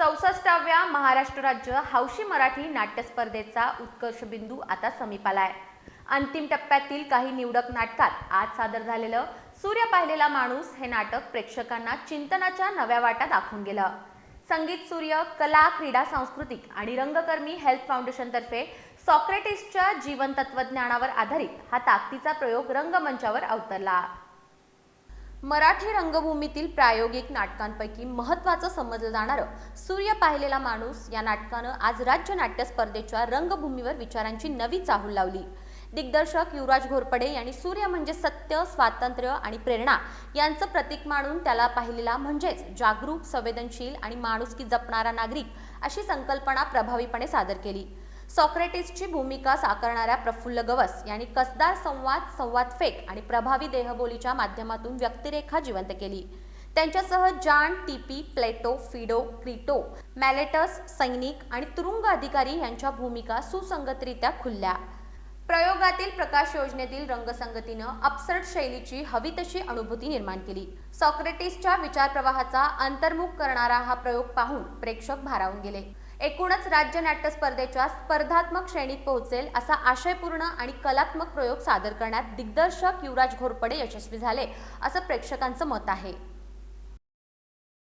चौसष्टाव्या महाराष्ट्र राज्य हौशी मराठी नाट्य स्पर्धेचा उत्कर्ष बिंदू आता समीपाला आहे अंतिम टप्प्यातील काही निवडक नाटकात आज सादर झालेलं सूर्य पाहिलेला माणूस हे नाटक प्रेक्षकांना चिंतनाच्या नव्या वाटा दाखवून गेलं. संगीत सूर्य कला क्रीडा सांस्कृतिक आणि रंगकर्मी हेल्थ फाउंडेशनतर्फे सॉक्रेटिसच्या जीवन तत्वज्ञानावर आधारित हा ताकदीचा प्रयोग रंगमंचावर अवतरला. मराठी रंगभूमीतील प्रायोगिक नाटकांपैकी महत्त्वाचं समजलं जाणारं सूर्य पाहिलेला माणूस या नाटकानं आज राज्य नाट्य स्पर्धेच्या रंगभूमीवर विचारांची नवी चाहूल लावली. दिग्दर्शक युवराज घोरपडे यांनी सूर्य म्हणजे सत्य स्वातंत्र्य आणि प्रेरणा यांचं प्रतीक मानून त्याला पाहिलेला म्हणजेच जागरूक संवेदनशील आणि माणुसकी जपणारा नागरिक अशी संकल्पना प्रभावीपणे सादर केली. सॉक्रेटिसची भूमिका साकारणाऱ्या प्रफुल्ल गवस यांनी कसदार संवाद संवाद फेक आणि प्रभावी देहबोलीच्या माध्यमातून व्यक्तिरेखा जिवंत केली. त्यांच्यासह जान टीपी प्लेटो फिडो क्रिटो मॅलेटस सैनिक आणि तुरुंग अधिकारी यांच्या भूमिका सुसंगतरित्या खुलल्या. प्रयोगातील प्रकाश योजनेतील रंगसंगतीनं अपसर्ट शैलीची हवी तशी अनुभूती निर्माण केली. सॉक्रेटिसच्या विचारप्रवाहाचा अंतर्मुख करणारा हा प्रयोग पाहून प्रेक्षक भारावून गेले. एकूणच राज्य नाट्य स्पर्धेच्या स्पर्धात्मक श्रेणीत पोहोचेल असा आशयपूर्ण आणि कलात्मक प्रयोग सादर करण्यात दिग्दर्शक युवराज घोरपडे यशस्वी झाले असं प्रेक्षकांचं मत आहे.